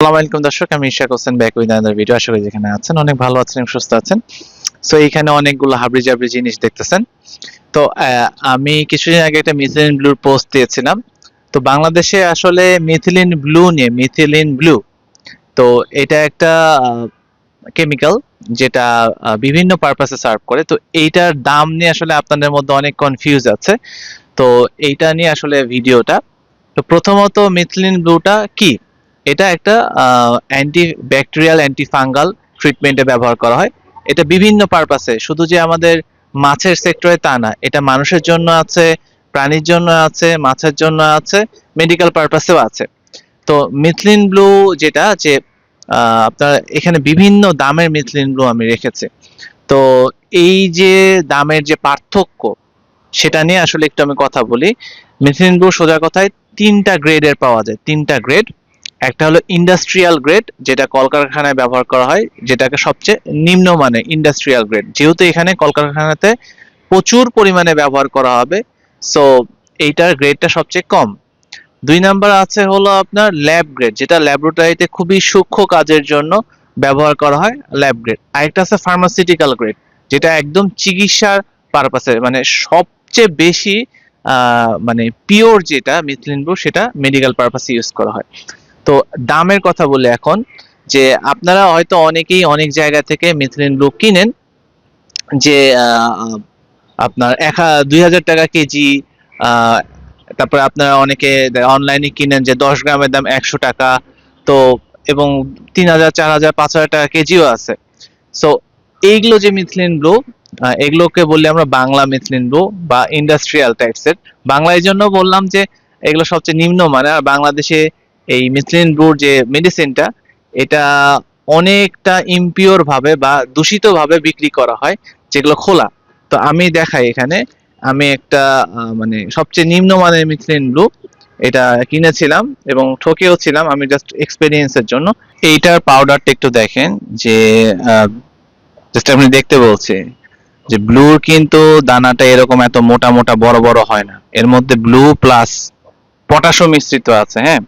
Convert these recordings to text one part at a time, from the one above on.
আসসালামু দর্শক, আমি Ishaq Hossain back with another video আশা যেখানে আছেন, অনেক ভালো আছেন সুস্থ আছেন। সো এইখানে অনেকগুলো হাবড়ি জাবড়ি জিনিস দেখতেছেন। তো আমি কিছুদিন আগে একটা মিথিলিন ব্লুর পোস্ট দিয়েছিলাম। তো, বাংলাদেশে আসলে মিথিলিন ব্লু নিয়ে মিথিলিন ব্লু তো এটা একটা কেমিক্যাল যেটা বিভিন্ন পারপাসে সার্ভ করে। তো, এইটার দাম নিয়ে আসলে আপনাদের মধ্যে অনেক কনফিউজ আছে। তো, এইটা নিয়ে আসলে ভিডিওটা তো, প্রথমত মিথিলিন ব্লুটা কি? এটা একটা অ্যান্টি ব্যাকটেরিয়াল অ্যান্টি ফাঙ্গাল ট্রিটমেন্টে ব্যবহার করা হয়। এটা বিভিন্ন পারপাসে শুধু যে আমাদের মাছের সেক্টরে তা না, এটা মানুষের জন্য আছে, প্রাণীর জন্য আছে, মাছের জন্য আছে মেডিকেল পারপাসেও আছে। তো মিথলিন ব্লু যেটা, যে আপনার এখানে বিভিন্ন দামের মিথলিন ব্লু আমি রেখেছি। তো এই যে দামের যে পার্থক্য, সেটা নিয়ে আসলে একটু আমি কথা বলি। মিথলিন ব্লু সোজা কথায় তিনটা গ্রেডের পাওয়া যায়, তিনটা গ্রেড একটা হলো ইন্ডাস্ট্রিয়াল গ্রেড যেটা কলকারখানায় ব্যবহার করা হয়, যেটাকে সবচেয়ে নিম্নমানের ইন্ডাস্ট্রিয়াল গ্রেড যেহেতু এখানে কলকারখানাতে প্রচুর পরিমাণে ব্যবহার করা হবে সো এইটার গ্রেডটা সবচেয়ে কম। দুই নাম্বার আছে হলো আপনার ল্যাব গ্রেড যেটা ল্যাবরেটরিতে খুবই সূক্ষ্ম কাজের জন্য ব্যবহার করা হয় ল্যাব গ্রেড আরেকটা আছে ফার্মাসিউটিক্যাল গ্রেড যেটা একদম চিকিৎসার পারপাসে মানে সবচেয়ে বেশি মানে পিওর যেটা মিথিলিন ব্লু সেটা মেডিকেল পারপাসে ইউজ করা হয়। তো দামের কথা বলে এখন, যে আপনারা হয়তো অনেকেই অনেক জায়গা থেকে মিথিলিন ব্লু কিনেন, যে আপনার এক দুই হাজার টাকা কেজি তারপরে আপনারা অনেকে অনলাইনে কিনেন যে দশ গ্রামের দাম একশো টাকা, তো এবং তিন হাজার, চার হাজার, পাঁচ হাজার টাকা কেজিও আছে। সো এইগুলো যে মিথিলিন ব্লু এগুলোকে বললে আমরা বাংলা মিথিলিন ব্লু বা ইন্ডাস্ট্রিয়াল টাইপসের বাংলা এই জন্য বললাম যে, এগুলো সবচেয়ে নিম্ন মানে আর বাংলাদেশে এই মিথিলিন ব্লুর যে মেডিসিনটা এটা অনেকটা ইমপিওর ভাবে বা দূষিত ভাবে বিক্রি করা হয়, যেগুলো খোলা। তো আমি দেখাই এখানে, আমি একটা মানে সবচেয়ে নিম্নমানের মিথিলিন ব্লু এটা কিনেছিলাম এবং ঠকেও ছিলাম আমি জাস্ট এক্সপেরিয়েন্সের জন্য। এইটার পাউডারটা একটু দেখেন যে জাস্ট আপনি দেখতে বলছি যে ব্লুর কিন্তু দানাটা এরকম এত মোটা মোটা বড় বড় হয় না। এর মধ্যে ব্লু প্লাস পটাশও মিশ্রিত আছে হ্যাঁ?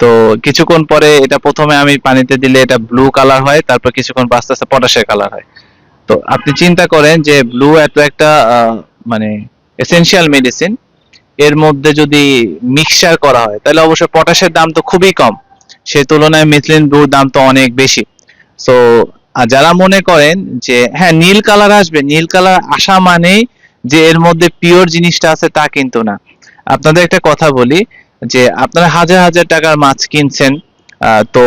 তো কিছুক্ষণ পরে এটা প্রথমে আমি পানিতে দিলে এটা ব্লু কালার হয়, তারপর কিছুক্ষণ আস্তে আস্তে পটাশের কালার হয়। তো আপনি চিন্তা করেন যে ব্লু এত একটা মানে এসেনশিয়াল মেডিসিন এর মধ্যে যদি মিক্সচার করা হয়, তাহলে অবশ্যই পটাশের দাম তো খুবই কম। সেই তুলনায় মিথিলিন ব্লুর দাম তো অনেক বেশি। সো আর যারা মনে করেন যে হ্যাঁ নীল কালার আসবে, নীল কালার আসা মানেই যে এর মধ্যে পিওর জিনিসটা আছে তা কিন্তু না। আপনাদের একটা কথা বলি যে আপনারা হাজার হাজার টাকার মাছ কিনছেন তো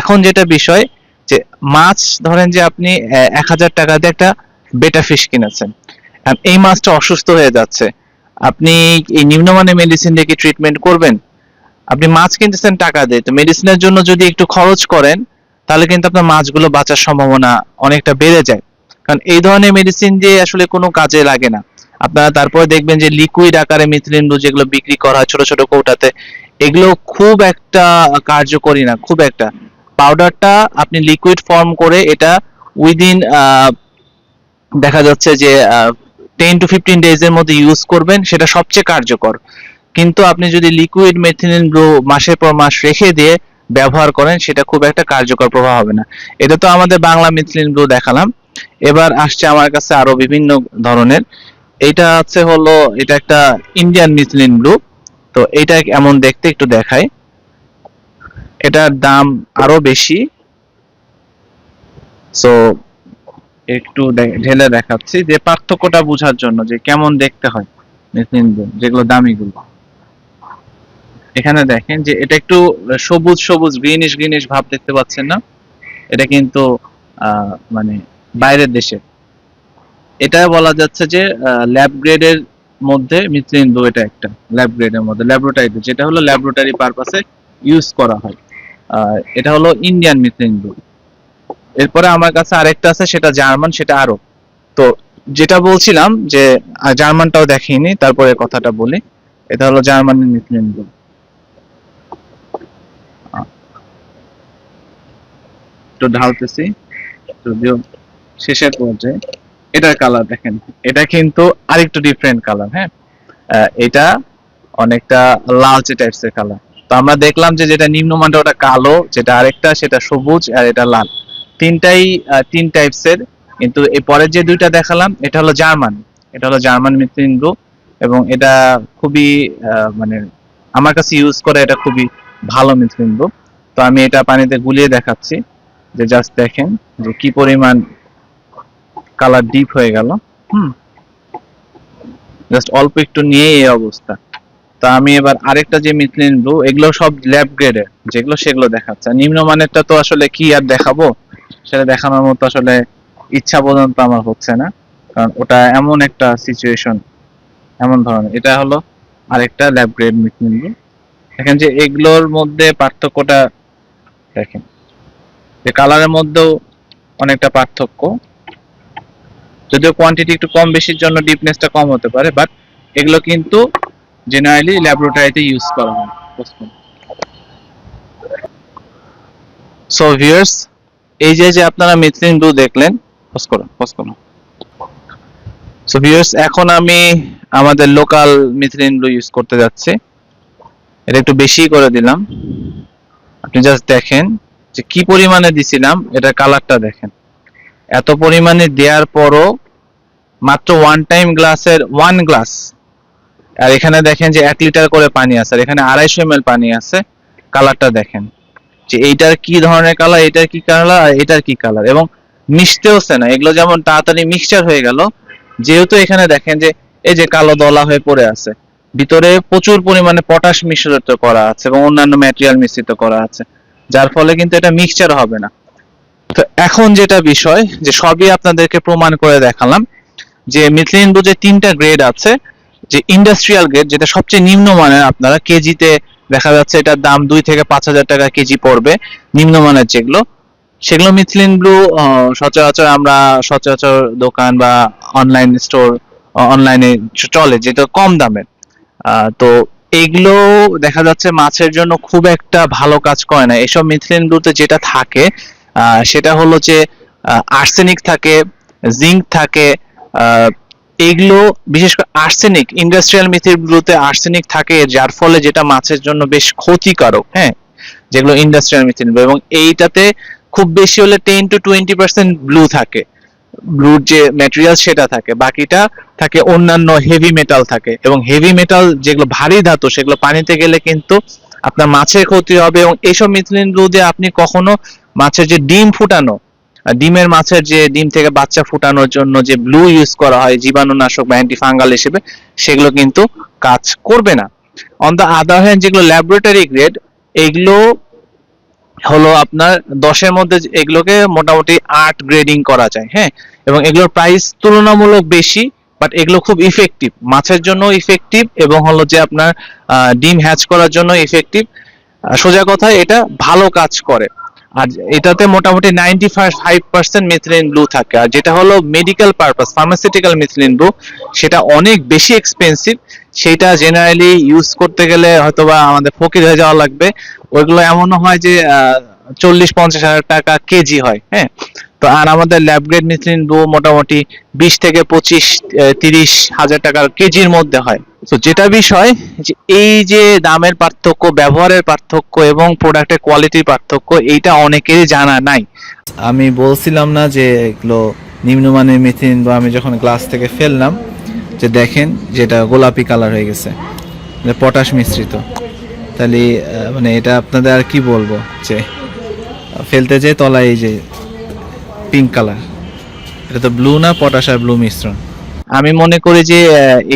এখন যেটা বিষয় যে মাছ ধরেন যে আপনি এক হাজার টাকা দিয়ে একটা বেটা ফিশ কিনেছেন। এই মাছটা অসুস্থ হয়ে যাচ্ছে। আপনি এই নিম্নমানের মেডিসিন দিয়ে কি ট্রিটমেন্ট করবেন? আপনি মাছ কিনতেছেন টাকা দিয়ে, তো মেডিসিনের জন্য যদি একটু খরচ করেন, তাহলে কিন্তু আপনার মাছগুলো বাঁচার সম্ভাবনা অনেকটা বেড়ে যায়। কারণ এই ধরনের মেডিসিন দিয়ে আসলে কোনো কাজে লাগে না। আপনারা তারপরে দেখবেন যে লিকুইড আকারে মিথিলিন ব্লু যেগুলো বিক্রি করা হয় ছোট ছোট কৌটাতে, এগুলো খুব একটা কার্যকরী না, খুব একটা। পাউডারটা আপনি লিকুইড ফর্ম করে এটা উইদিন দেখা যাচ্ছে যে টেন টু ফিফটিন ডেজ এর মধ্যে ইউজ করবেন, সেটা সবচেয়ে কার্যকর। কিন্তু আপনি যদি লিকুইড মেথিলিন ব্লু মাসের পর মাস রেখে দিয়ে ব্যবহার করেন, সেটা খুব একটা কার্যকর প্রভাব হবে না। এটা তো আমাদের বাংলা মিথিলিন ব্লু দেখালাম। এবার আসছে আমার কাছে আরও বিভিন্ন ধরনের। এটা আছে হলো, এটা একটা ইন্ডিয়ান মিথিলিন ব্লু তো এটা এমন দেখতে, একটু দেখায় এটার দাম আরও বেশি। সো একটু ঢেলে দেখাচ্ছি যে পার্থক্যটা বোঝার জন্য যে কেমন দেখতে হয় যেগুলো দামিগুলো। এখানে দেখেন যে এটা একটু সবুজ সবুজ গ্রিনিশ গ্রিনিশ ভাব দেখতে পাচ্ছেন না। এটা কিন্তু মানে বাইরের দেশে এটা বলা যাচ্ছে যে ল্যাব গ্রেডের মধ্যে মিথিলিন ব্লু এটা একটা ল্যাব গ্রেডের মধ্যে ল্যাবরেটরিতে যেটা হলো ল্যাবরেটরি পারপাসে ইউজ করা হয়। এটা হলো ইন্ডিয়ান মিথিলিন ব্লু এরপরে আমার কাছে আরেকটা আছে, সেটা জার্মান, সেটা আরও তো যেটা বলছিলাম যে জার্মানটাও দেখিনি, তারপরে কথাটা বলি। এটা হলো জার্মানের ব্লু একটু ঢালতেছি, যদিও শেষের পর্যায়ে। এটার কালার দেখেন। এটা কিন্তু আরেকটু ডিফারেন্ট কালার হ্যাঁ? এটা অনেকটা লালচে টাইপস এর কালার তো আমরা দেখলাম যে যেটা নিম্নমানটা ওটা কালো, যেটা আরেকটা সেটা সবুজ আর এটা লাল। তিনটাই তিন টাইপসের কিন্তু এই পরের যে দুইটা দেখালাম, এটা হলো জার্মান। এটা হলো জার্মান মিথিলিন ব্লু এবং এটা খুবই মানে আমার কাছে ইউজ করে এটা খুবই ভালো মিথিলিন ব্লু তো আমি এটা পানিতে গুলিয়ে দেখাচ্ছি, যে জাস্ট দেখেন যে কি পরিমাণ কালার ডিপ হয়ে গেল, হুম। জাস্ট অল্প একটু নিয়ে এই অবস্থা। তো আমি এবার আরেকটা যে মিথলিন ব্লু এগুলো সব ল্যাব গ্রেডের যেগুলো সেগুলো দেখাচ্ছে। নিম্নমানেরটা তো আসলে কি আর দেখাবো? সেটা দেখানোর মতো আসলে ইচ্ছা পর্যন্ত আমার হচ্ছে না। কারণ ওটা এমন একটা সিচুয়েশন এমন ধরনের। এটা হলো আরেকটা ল্যাব গ্রেড মিথলিন ব্লু দেখেন যে এগুলোর মধ্যে পার্থক্যটা দেখেন। যে কালারের মধ্যেও অনেকটা পার্থক্য। যদিও কোয়ান্টিটি একটু কম বেশির জন্য ডিপনেসটা কম হতে পারে বাট এগুলো কিন্তু জেনারেলি ল্যাবরেটরিতে ইউজ করা হয় সো ভিউয়ার্স এই যে যে আপনারা মিথলিন ব্লু দেখলেন পজ করুন পজ করুন। সো ভিউয়ার্স এখন আমি আমাদের লোকাল মিথলিন ব্লু ইউজ করতে যাচ্ছি। এটা একটু বেশি করে দিলাম। আপনি জাস্ট দেখেন যে কি পরিমাণে দিছিলাম এটা কালারটা দেখেন। এত পরিমাণে দেওয়ার পরও মাত্র ওয়ান টাইম গ্লাসের ওয়ান গ্লাস আর এখানে দেখেন যে এক লিটার করে পানি আছে, আর এখানে আড়াইশো এম পানি আছে। কালারটা দেখেন যে এইটার কি ধরনের কালার এটার কি কালার আর এটার কি কালার এবং মিশতেওছে না। এগুলো যেমন তাড়াতাড়ি মিক্সচার হয়ে গেল, যেহেতু এখানে দেখেন যে এই যে কালো দলা হয়ে পড়ে আছে, ভিতরে প্রচুর পরিমাণে পটাশ মিশ্রিত করা আছে এবং অন্যান্য ম্যাটেরিয়াল মিশ্রিত করা আছে। যার ফলে কিন্তু এটা মিক্সচার হবে না। তো এখন যেটা বিষয় যে সবই আপনাদেরকে প্রমাণ করে দেখালাম যে মিথলিন বুঝে তিনটা গ্রেড আছে যে ইন্ডাস্ট্রিয়াল গ্রেড যেটা সবচেয়ে নিম্নমানের আপনারা কেজিতে দেখা যাচ্ছে এটার দাম দুই থেকে পাঁচ হাজার টাকা কেজি পড়বে নিম্নমানের যেগুলো। সেগুলো মিথলিন ব্লু সচরাচর আমরা সচরাচর দোকান বা অনলাইন স্টোর অনলাইনে চলে যেটা কম আহ, তো এগুলো দেখা যাচ্ছে মাছের জন্য খুব একটা ভালো কাজ করে না। এসব মিথলিন ব্লুতে যেটা থাকে সেটা হলো যে আর্সেনিক থাকে জিঙ্ক থাকে এগুলো বিশেষ করে আর্সেনিক ইন্ডাস্ট্রিয়াল মিথিলগুলোতে আর্সেনিক থাকে, যার ফলে যেটা মাছের জন্য বেশ ক্ষতিকারক হ্যাঁ যেগুলো ইন্ডাস্ট্রিয়াল মিথিল এবং এইটাতে খুব বেশি হলে ten to twenty percent blue থাকে। ব্লুর যে ম্যাটেরিয়াল সেটা থাকে, বাকিটা থাকে অন্যান্য হেভি মেটাল থাকে। এবং হেভি মেটাল যেগুলো ভারী ধাতু, সেগুলো পানিতে গেলে কিন্তু আপনার মাছের ক্ষতি হবে। এবং এইসব মিথিলিন ব্লু দিয়ে আপনি কখনো মাছের যে ডিম ফুটানো ডিমের মাছের যে ডিম থেকে বাচ্চা ফুটানোর জন্য যে ব্লু ইউজ করা হয়, জীবাণুনাশক বা অ্যান্টিফাঙ্গাল হিসেবে, সেগুলো কিন্তু কাজ করবে না। অন দ্য আদার হ্যান্ড যেগুলো ল্যাবরেটরি গ্রেড এগুলো হলো আপনার দশের মধ্যে এগুলোকে মোটামুটি আট গ্রেডিং করা যায় হ্যাঁ? এবং এগুলোর প্রাইস তুলনামূলক বেশি বাট এগুলো খুব ইফেক্টিভ মাছের জন্য ইফেক্টিভ এবং হলো যে আপনার ডিম হ্যাচ করার জন্য ইফেক্টিভ সোজা কথা এটা ভালো কাজ করে। আর এটাতে মোটামুটি ninety five percent methylene blue থাকে। আর যেটা হলো medical purpose pharmaceutical methylene blue সেটা অনেক বেশি এক্সপেন্সিভ সেটা জেনারেলি ইউজ করতে গেলে হয়তোবা আমাদের ফকির হয়ে যাওয়া লাগবে। ওইগুলো এমনও হয় যে চল্লিশ, পঞ্চাশ হাজার টাকা কেজি হয় হ্যাঁ? তো আর আমাদের ল্যাব গ্রেড মিথিলিন ব্লু মোটামুটি বিশ থেকে পঁচিশ তিরিশ হাজার টাকার কেজির মধ্যে হয়। তো যেটা বিষয় যে এই যে দামের পার্থক্য, ব্যবহারের পার্থক্য এবং প্রোডাক্টের কোয়ালিটির পার্থক্য, এইটা অনেকেরই জানা নাই। আমি বলছিলাম না যে এগুলো নিম্নমানের মিথিন বা আমি যখন গ্লাস থেকে ফেললাম, যে দেখেন যেটা গোলাপি কালার হয়ে গেছে পটাশ মিশ্রিত। তাহলে মানে এটা আপনাদের আর কি বলব? যে, ফেলতে যে তলায় এই যে পিঙ্ক কালার এটা তো ব্লু না পটাশ আর ব্লু মিশ্রণ। আমি মনে করি যে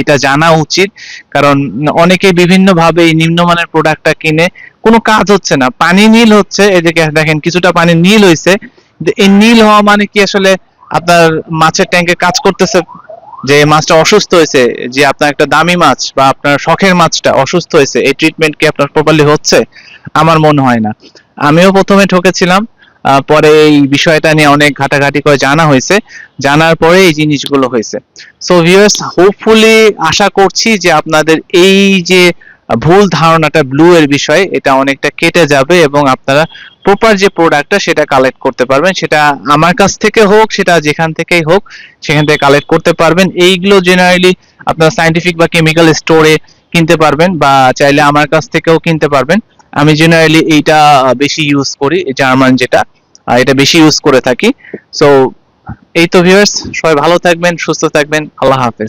এটা জানা উচিত। কারণ অনেকে বিভিন্ন ভাবে এই নিম্নমানের প্রোডাক্টটা কিনে, কোনো কাজ হচ্ছে না। পানি নীল হচ্ছে এদিকে দেখেন কিছুটা পানি নীল হয়েছে এই নীল হওয়া মানে কি আসলে আপনার মাছের ট্যাঙ্কে কাজ করতেছে? যে মাছটা অসুস্থ হয়েছে যে আপনার একটা দামি মাছ বা আপনার শখের মাছটা অসুস্থ হয়েছে এই ট্রিটমেন্ট কি আপনার প্রপারলি হচ্ছে? আমার মনে হয় না। আমিও প্রথমে ঠকেছিলাম পরে এই বিষয়টা নিয়ে অনেক ঘাটাঘাটি করে জানা হয়েছে। জানার পরে এই জিনিসগুলো হয়েছে। সো ভিউয়ার্স হোপফুলি আশা করছি যে আপনাদের এই যে ভুল ধারণাটা ব্লু এর বিষয়ে, এটা অনেকটা কেটে যাবে এবং আপনারা প্রপার যে প্রোডাক্টটা সেটা কালেক্ট করতে পারবেন। সেটা আমার কাছ থেকে হোক, সেটা যেখান থেকেই হোক, সেখান থেকে কালেক্ট করতে পারবেন। এইগুলো জেনারেলি আপনার সায়েন্টিফিক বা কেমিক্যাল স্টোরে কিনতে পারবেন বা চাইলে আমার কাছ থেকেও কিনতে পারবেন। আমি জেনারেলি এইটা বেশি ইউজ করি, জার্মান যেটা। এটা বেশি ইউজ করে থাকি। সো এই তো ভিউয়ার্স সবাই ভালো থাকবেন, সুস্থ থাকবেন, আল্লাহ হাফেজ।